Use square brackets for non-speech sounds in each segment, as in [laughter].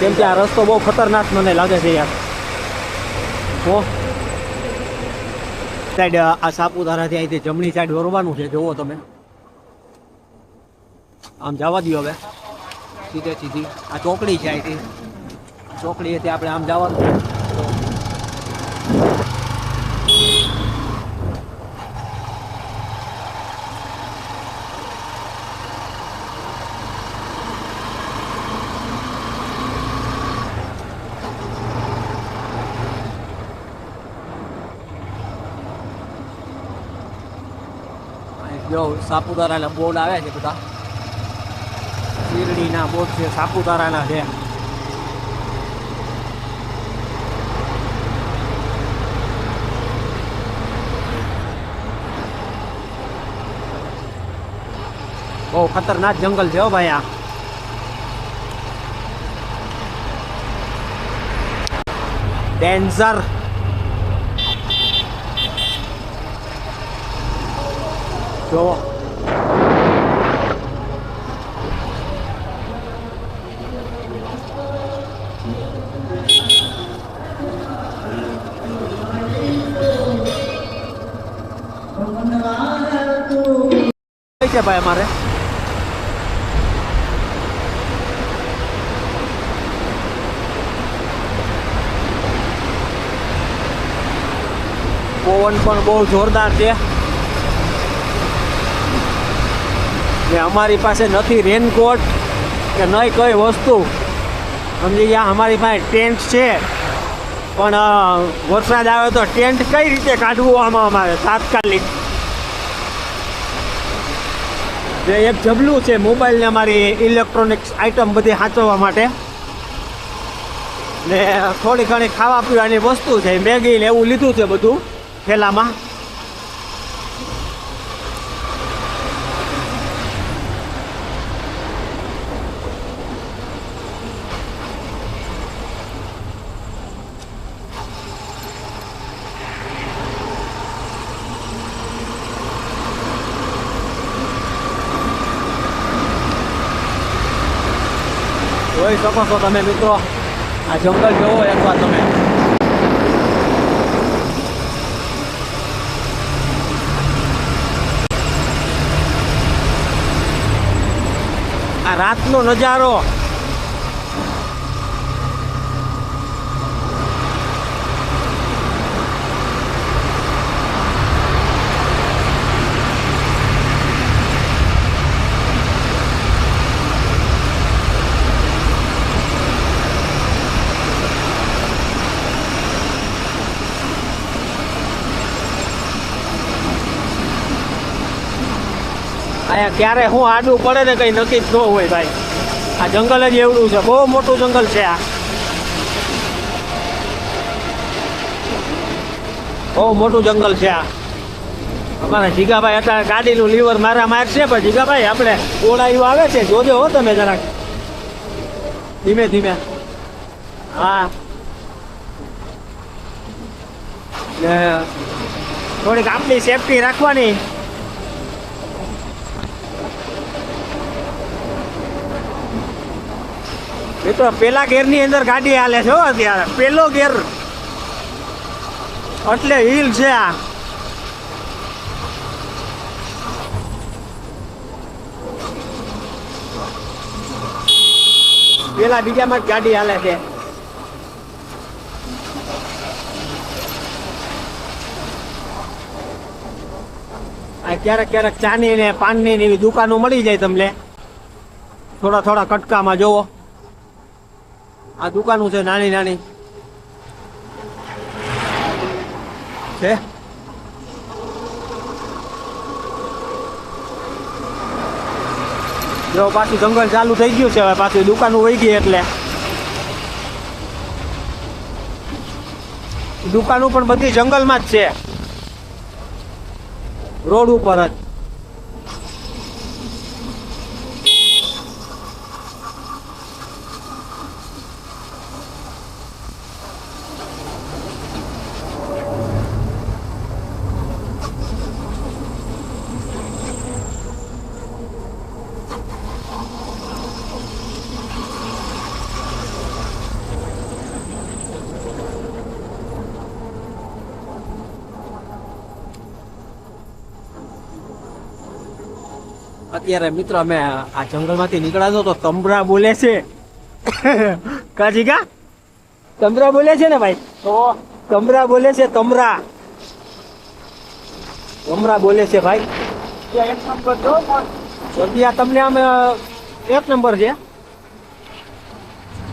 કેમ કે આ રસ્તો બહુ ખતરનાક મને લાગે છે યાર. હો સાઈડ આ સાપુતારાથી અહીંથી જમણી સાઈડ વરવાનું છે જુઓ તમે. આમ જવા દો હવે. સીધે સીધી. આ ચોકડી છે અહીંથી. હતી આપણે આમ જવાનું છે. જો સાપુતારાના બોર્ડ આવે છે બધા. શીરડીના બોર્ડ છે, સાપુતારાના છે. બહુ ખતરનાક જંગલ છે હો ભાઈ આ. ડેન્ઝર. જો કઈ છે ભાઈ અમારે? પવન પણ બહુ જોરદાર છે. ને અમારી પાસે નથી રેનકોટ, કે નહીં કઈ વસ્તુ. સમજી ગયા, અમારી પાસે ટેન્ટ છે. પણ વરસાદ આવે તો ટેન્ટ કઈ રીતે કાઢવું આમાં અમારે તાત્કાલિક? જે એક જબલું છે મોબાઈલને અમારી ઇલેક્ટ્રોનિક્સ આઇટમ બધી સાચવવા માટે. ને થોડી ઘણી ખાવા પીવાની વસ્તુ છે, મેગી ને એવું લીધું છે બધું, થેલામાં. જોઈ શકો છો તમે મિત્રો. આ જંગલ જોવો એકવાર તમે. આ રાતનો નજારો. અહીંયા ક્યારે હું આડું પડે ને કંઈ નક્કી જ ન હોય ભાઈ. આ જંગલ જ એવડું છે, બહુ મોટું જંગલ છે આ. બહુ મોટું જંગલ છે આ. અમારા જીગાભાઈ અત્યારે ગાડીનું લીવર મારા મારશે, પણ જીગાભાઈ આપણે ઓળાયું આવે છે. જોજો હો તમે જરાક. ધીમે ધીમે. હા. થોડીક આપણી સેફટી રાખવાની. મિત્રો પેલા ગેરની અંદર ગાડી હાલે છે અત્યારે. પેલો ગેર એટલે હિલ છે આ. પેલા બીજામાં જ ગાડી હાલે છે. આ ક્યારેક ક્યારેક ચાની ને પાનની ને એવી દુકાનો મળી જાય તમને. થોડા થોડા કટકામાં જોવો. આ દુકાનો છે, નાની નાની. છે? જો, પાછું જંગલ ચાલુ થઈ ગયું છે, હવે પાછું દુકાનો વહી ગઈ એટલે. દુકાનો પણ બધી જંગલમાં જ છે. રોડ ઉપર જ. અત્યારે મિત્રો અમે આ જંગલમાંથી નીકળ્યા છો તો તમરા બોલે છે. કાજી કા તમરા બોલે છે ને ભાઈ? તો તમરા બોલે છે તમરા. તમરા બોલે છે ભાઈ. ત્યાં એક જો ત્યાં તમને આમ એક નંબર છે.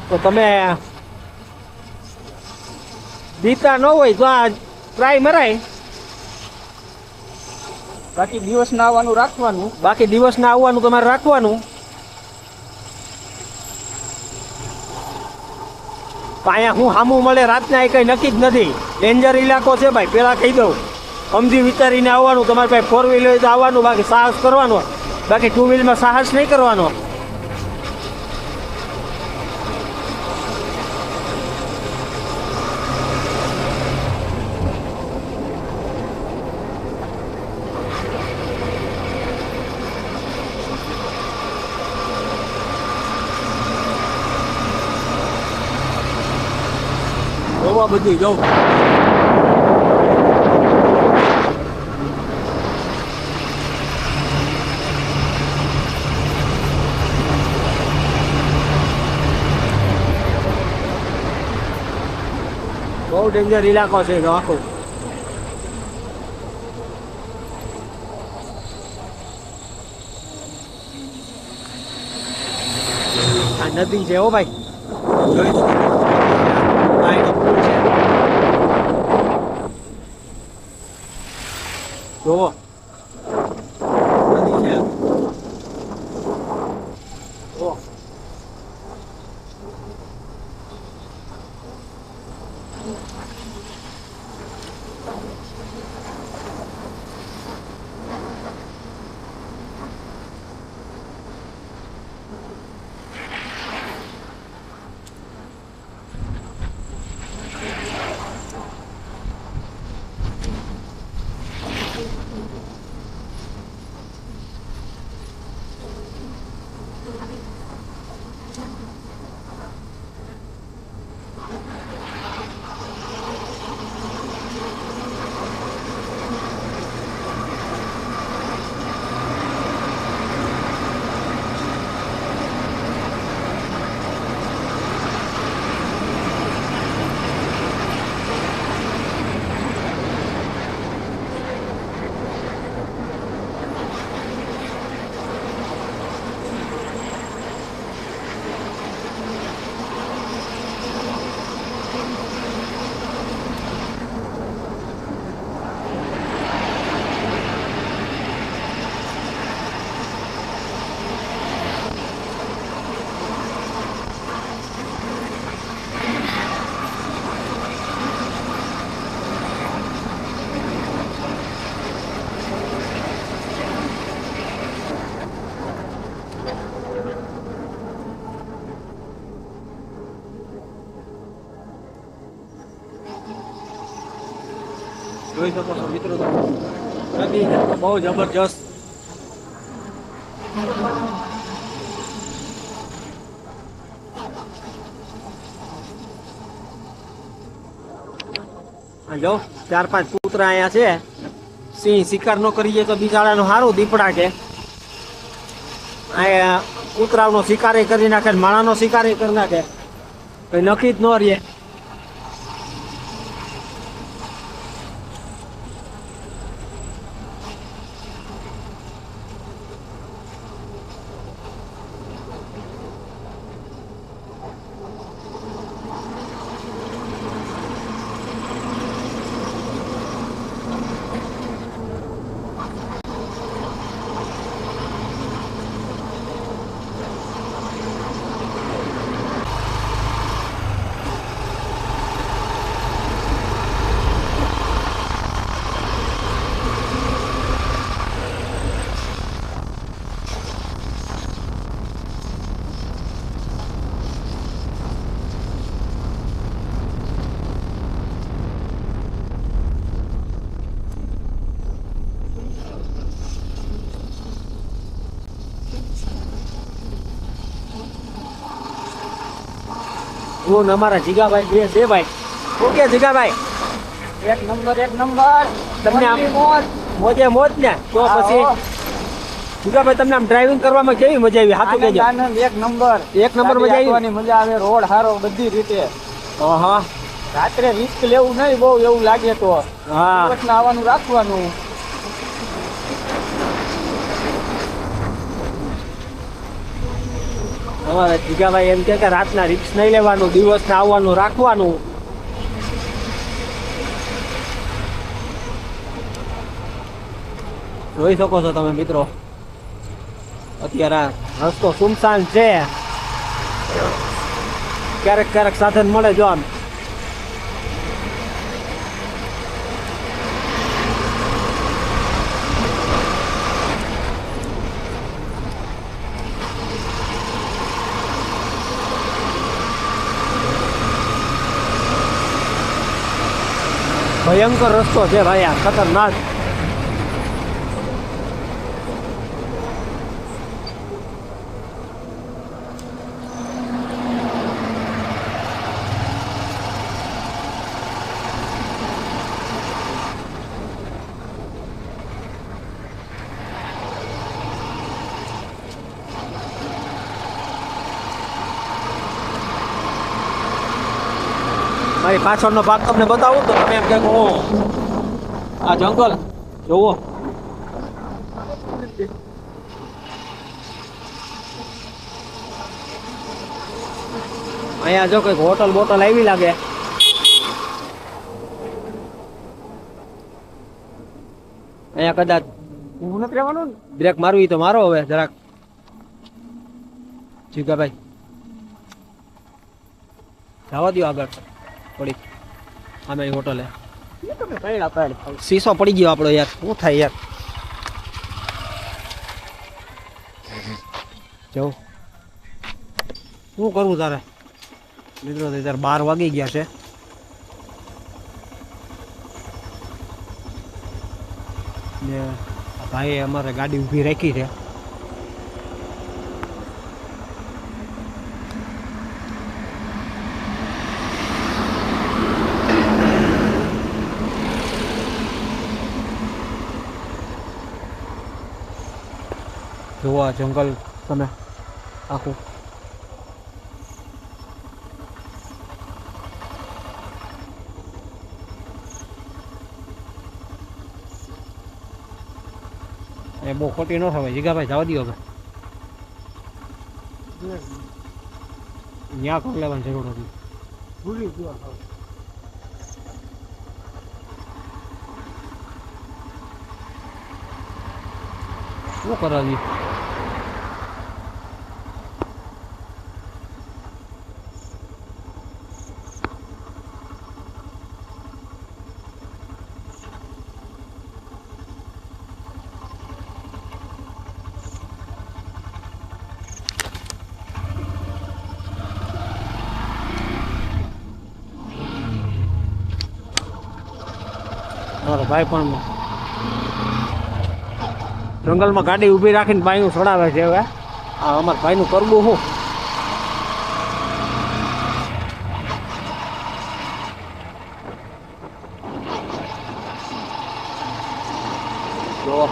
તો તમે બીતા ન હોય તો આ ટ્રાય મરાય. બાકી દિવસ ના આવવાનું રાખવાનું. બાકી દિવસના આવવાનું તમારે રાખવાનું. અહીંયા હું સામું મળે, રાતના એ કંઈ નક્કી જ નથી. ડેન્જર ઇલાકો છે ભાઈ, પેલા કહી દઉં. સમજી વિચારીને આવવાનું, તમારે પાસે ફોર વ્હીલર આવવાનું, બાકી સાહસ કરવાનો. બાકી ટુ વ્હીલમાં સાહસ નહીં કરવાનો. જોવા બધું જોઉં બહુ ડેન્જર ઇલાકો છે જો આખો આ નદી છે હો ભાઈ જોઈ શકો. પાણીનો pool છે જોવો નદી છે જોવો જોઈ શકો છો મિત્રો બહુ જબરજસ્ત. જો, ચાર પાંચ કૂતરા અહીંયા છે. સિંહ શિકાર ન કરીએ તો બિચારાનું સારું દીપડા કે. અહીંયા કૂતરાનો શિકાર કરી નાખે માણાનો શિકાર કરી નાખે. કઈ નક્કી જ ન રહે. ને અમારા જીગાભાઈ બે છે ભાઈ. ઓકે જીગાભાઈ? એક નંબર એક નંબર. તમને આમ- મોજે મોજ. ને? તો પછી જીગાભાઈ તમને આમ ડ્રાઇવિંગ કરવામાં કેવી મજા આવી? હાથું કહેજો. એક નંબર. એક નંબર મજા આવી? મજા આવે રોડ હારો બધી રીતે. હા રાત્રે રિસ્ક લેવું નહીં બહુ એવું લાગે તો. હા. આવવાનું રાખવાનું. અમારે જીગાભાઈ એમ કે રાતના રિક્સ નહીં લેવાનું દિવસ આવવાનું, રાખવાનું. જોઈ શકો છો તમે મિત્રો. અત્યારે આ રસ્તો સુમસાન છે. ક્યારેક ક્યારેક સાધન મળે જો આમ. ભયંકર રસ્તો છે ભાઈ આ ખતરનાક મારી પાછળનો ભાગ તમને બતાવું તો તમે એમ કે "ઓહ, આ જંગલ જોવો અહીંયા જો કંઈક હોટલ બોટલ આવી લાગે. અહીંયા કદાચ ઊભું નથી રહેવાનું બ્રેક મારવી તો મારો હવે જરાક. જીગાભાઈ. જવા દો આગળ. થોડીક અમે હોટલે પૈડા પાડ. શીશો પડી ગયો આપણો યાર. શું થાય યાર? જવું શું કરવું તારે? મિત્રો ત્યારે બાર વાગી ગયા છે. ને ભાઈએ અમારે ગાડી ઊભી રાખી છે. જુઓ આ જંગલ તમે આખું એ બહુ ખોટી ન થવાય જીગાભાઈ જવા દો હવે ત્યાં કરી લેવાની જરૂર હતી ભૂલી ગયો હવે. શું કરાવી ભાઈ પણ જંગલમાં ગાડી ઊભી રાખીને ભાઈનું ચડાવે છે હવે. આ અમારા ભાઈનું કરવું શું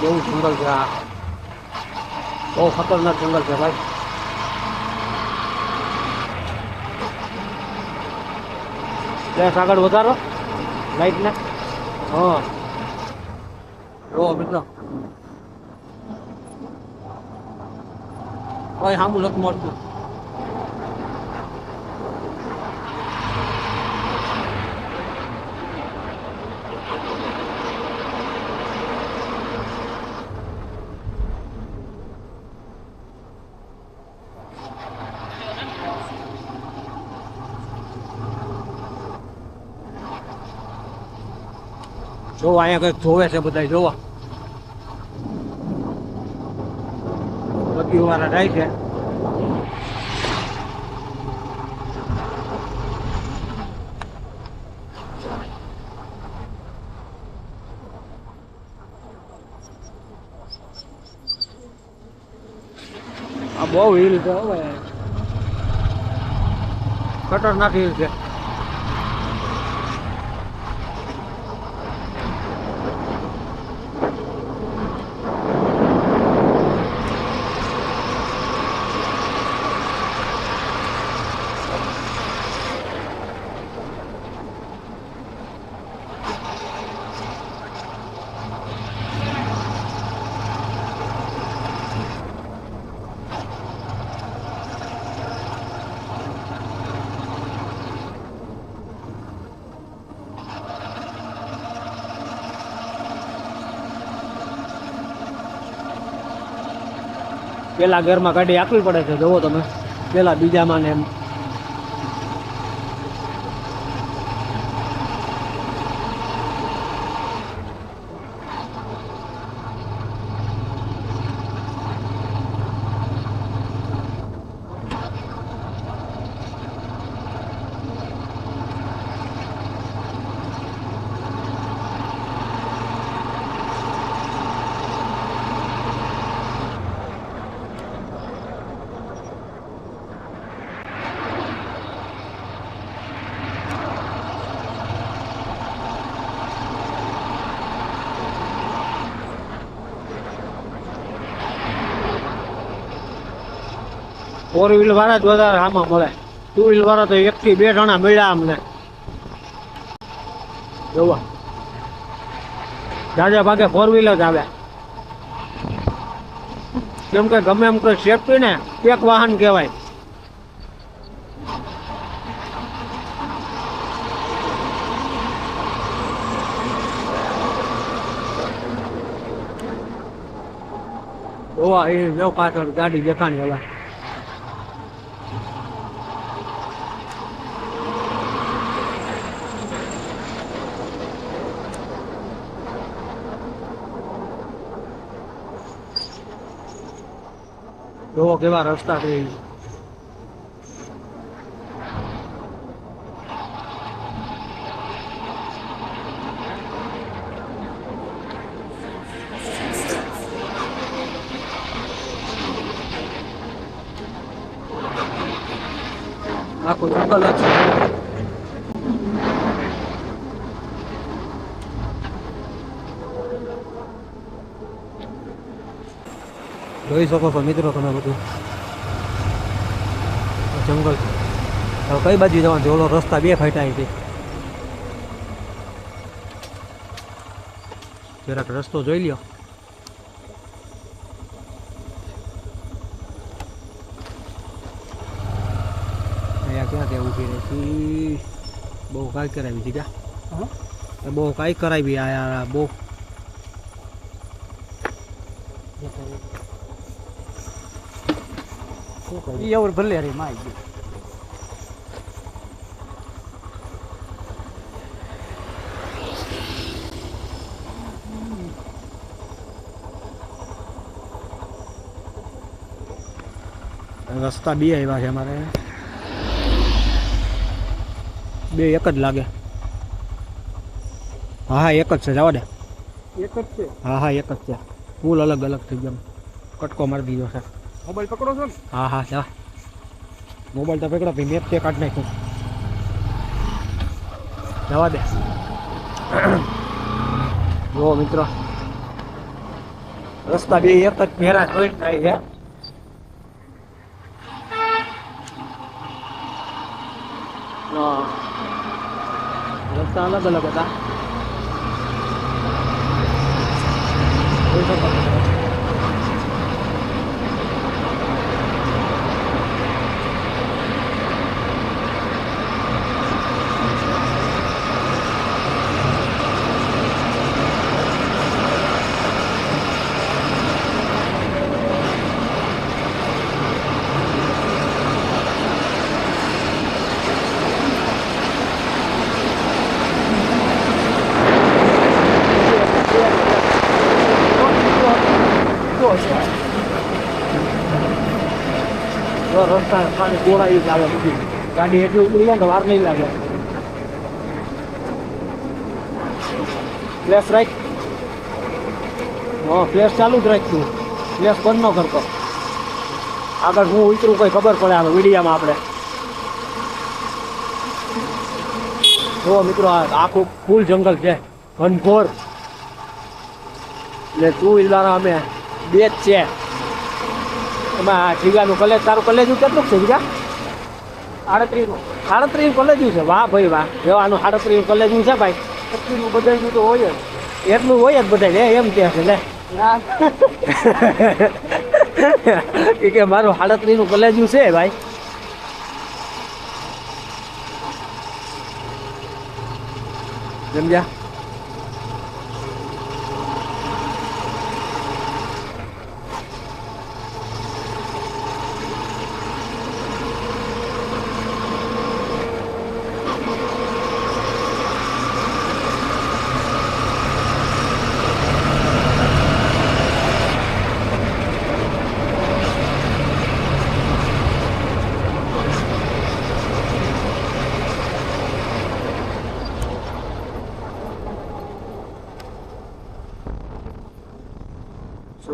કેવું જંગલ છે આ. બહુ ખતરનાક જંગલ છે ભાઈ. ફ્લેશ આગળ વધારો? લાઈટને હા જો મિત્રો કોઈ સામું નથી મળતું જો અહીંયા કંઈક જોવે છે બધા જોવા બધી વાળા જાય છે આ બહુ હિલ છે હવે ખતરનાક હિલ છે પેલા ગેરમાં ગાડી આપવી પડે છે. જુઓ તમે. પેલા બીજામાં ને એમ. ફોર વ્હીલ વાળા જ વધારે આમાં મળે. ટુ વ્હીલ વાળા તો એક થી બે જણા મળ્યા અમને. જોવા. જાજા ભાગે ફોર વ્હીલ જ આવે. કેમ કે ગમે એમ કોઈ સેફટી ને, એક વાહન કહેવાય. જોવા, એ જો પાછળ ગાડી દેખાણી હવે. જોવો કેવા રસ્તા છે ઈ. આખું જંગલ જ છે જોઈ શકો છો મિત્રો તમે બધું. જંગલ. હવે કઈ બાજુ જવાનું? છે ઓલો રસ્તા બે ફાટા અહીંથી. જરાક રસ્તો જોઈ લ્યો. અહીંયા ક્યાં ત્યાં ઊભી રહી બહુ કાંઈ કરાવી ક્યાં બહુ કાંઈ કરાવી આ બહુ. ઈ અવર ભલે રે માઈ ગયું. રસ્તા બે આવ્યા છે અમારે. બે એક જ લાગે. હા હા એક જ છે જવા દે. એક જ છે? હા હા એક જ છે. ફૂલ અલગ અલગ થઈ ગયા. કટકો મારી દીધો છે. મોબાઈલ પકડો છો ને? હા હા જા મોબાઈલ તો પકડો ભાઈ મેપ તે કાઢ નાખ્યું. જવા દે. જો મિત્રો. રસ્તા બે એક જ ફેરા જોઈ થાય છે. રસ્તા અલગ અલગ હતા. રસ્તા ખાલી ગોળાઈ જ આવે બધી. ગાડી એટલી ઉપડી જાય ને વાર નહીં લાગે. ફ્લેશ રાખ. હા ફ્લેશ ચાલુ જ રાખશું ફ્લેશ બંધ ન કરતો. આગળ હું ઉતરું કોઈ ખબર પડે આવે વિડીયામાં આપણે. જો મિત્રો, આ આખું ફૂલ જંગલ છે. ઘનઘોર. એટલે ટુ વ્હીલર અમે બે જ છે. એમાં જીગાનું કોલેજ તારું કોલેજ કેટલું છે જીગા? આડત્રીસનું આડત્રીસ કલેજું છે? વાહ ભાઈ વાહ. જવાનું આડત્રીસ કલેજું છે ભાઈ. પચીસનું બધાયનું તો હોય જ. એટલું હોય જ બધા લે એમ કે છે લે. [laughs] કે મારું આડત્રીસનું કલેજું છે ભાઈ. સમજ્યા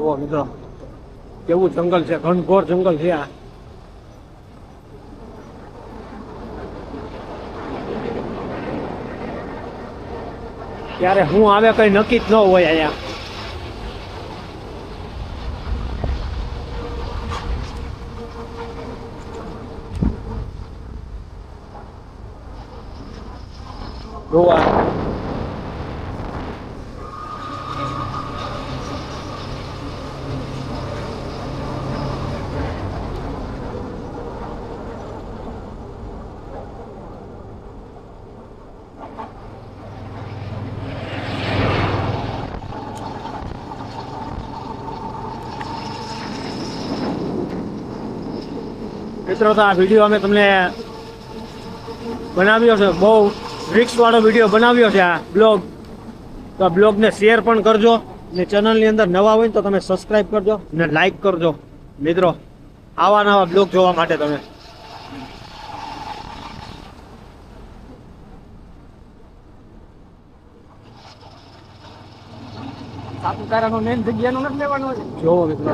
જુઓ મિત્રો કેવું જંગલ છે, ઘનઘોર જંગલ છે આ. ત્યારે હું આવે કઈ નક્કી જ ન હોય અહીંયા. ગોવા મિત્રો તો આ વીડિયો અમે તમને બનાવ્યો છે. બહુ રિક્સ વાળો વીડિયો બનાવ્યો છે આ બ્લોગ તો આ બ્લોગને શેર પણ કરજો. ને ચેનલની અંદર નવા હોય ને તો તમે સબસ્ક્રાઇબ કરજો ને લાઈક કરજો. મિત્રો આવા નવા બ્લોગ જોવા માટે તમે. સાપુતારાનો મેન જગ્યાનું નથી લેવાનું જોવો મિત્રો.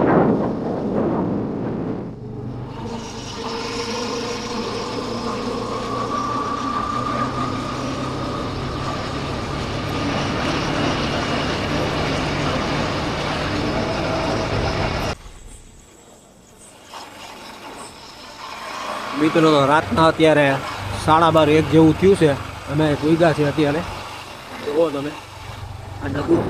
મિત્રો તો રાતના અત્યારે સાડા બાર એક જેવું થયું છે. અમે ભૂગ્યા છે અત્યારે. જુઓ તમે. આ નદું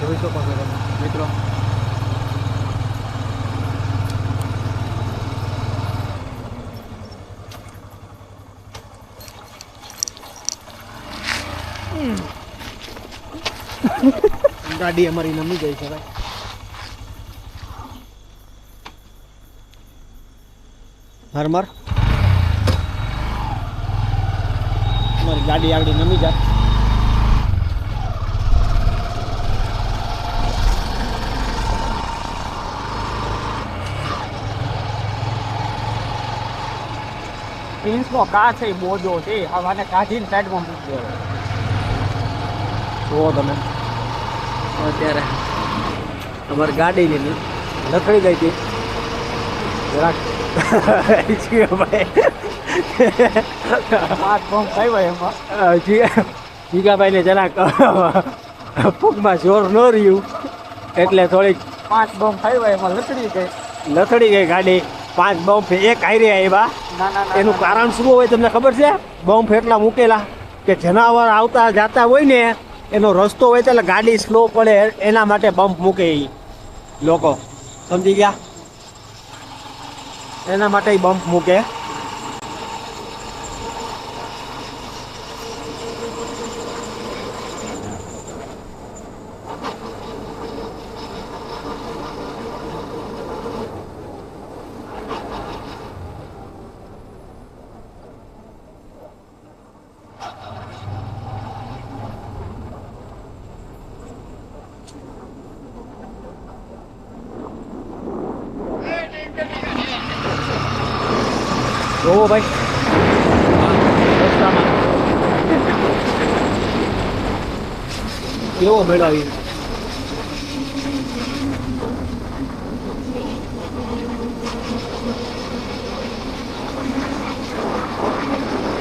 જોઈ શકો છો તમે મિત્રો ગાડી અમારી નમી ગઈ છે ભાઈ. હરમર અમારી ગાડી આગળ નમી જાય. પ્રિન્સનો કા છે, એ બોજો છે. હવાને કાઢીને સાઈડમાં મૂકી દેવો જુઓ તમે. અત્યારે અમારી ગાડીની લખડી ગઈ હતી. જરાક જીઓ ભાઈ પાંચ બોમ્બ થાય એમાં. જીગાભાઈને જરાક પગમાં જોર ન રહ્યું. એટલે થોડીક પાંચ બોમ્બ થાય એમાં લથડી ગઈ. લથડી ગઈ ગાડી. પાંચ બમ્પ એક આયરે આવ્યા. એનું કારણ શું હોય તમને ખબર છે? બમ્પ એટલા મૂકેલા કે જનાવર આવતા જાતા હોય ને એનો રસ્તો હોય એટલે ગાડી સ્લો પડે, એના માટે બમ્પ મૂકે એ લોકો. સમજી ગયા? એના માટે બમ્પ મૂકે. જોવો ભાઈ. રસ્તામાં કેવો મેળાવી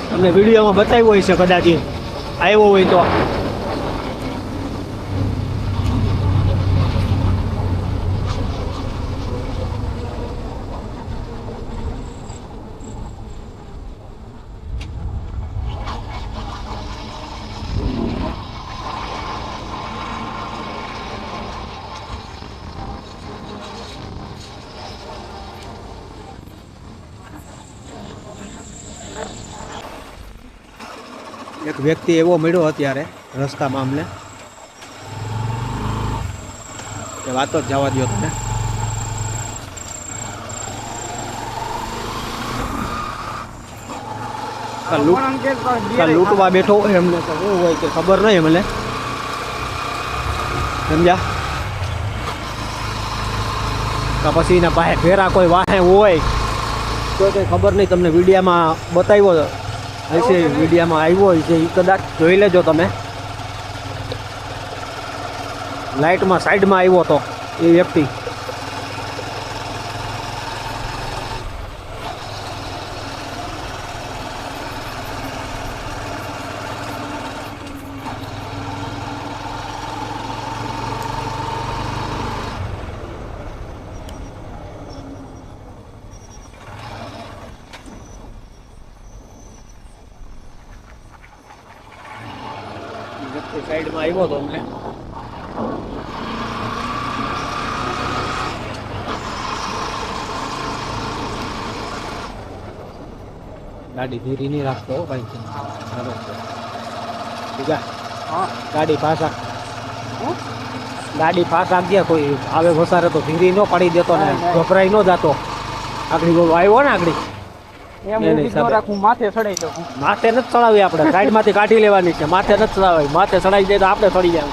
તમને વિડીયોમાં બતાવ્યો હોય છે કદાચ. આવ્યો હોય તો એક વ્યક્તિ એવો મળ્યો અત્યારે રસ્તામાં અમને કે વાતો જ જવા દો તમે. લૂંટવા બેઠો હોય એમને તો શું હોય કે ખબર નહીં એમને સમજ્યા? કે પછી એના પાસે ફેરા કોઈ વાહે હોય. તો કંઈ ખબર નહીં તમને વિડીયામાં બતાવ્યો હશે, વિડીયામાં આવ્યો હોય છે એ કદાચ જોઈ લેજો તમે. લાઇટમાં સાઈડમાં આવ્યો હતો એ વ્યક્તિ. સાઈડમાં આવ્યો હતો અમને ગાડી ધીરી નહીં રાખતો હો ભાઈ. ઠીક હા. ગાડી પાછા. ગાડી પાછા ગયા કોઈ આવે વસારે તો ધીરી ન પાડી દેતો ને ગભરાઈ ન જાતો. આગળ આવ્યો ને આગળ? માથે માથે નથી ચડાવી આપણે. સાઈડમાંથી કાઢી લેવાની છે. માથે નથી ચડાવી માથે ચડાવી દે તો આપણે ચડી જાય.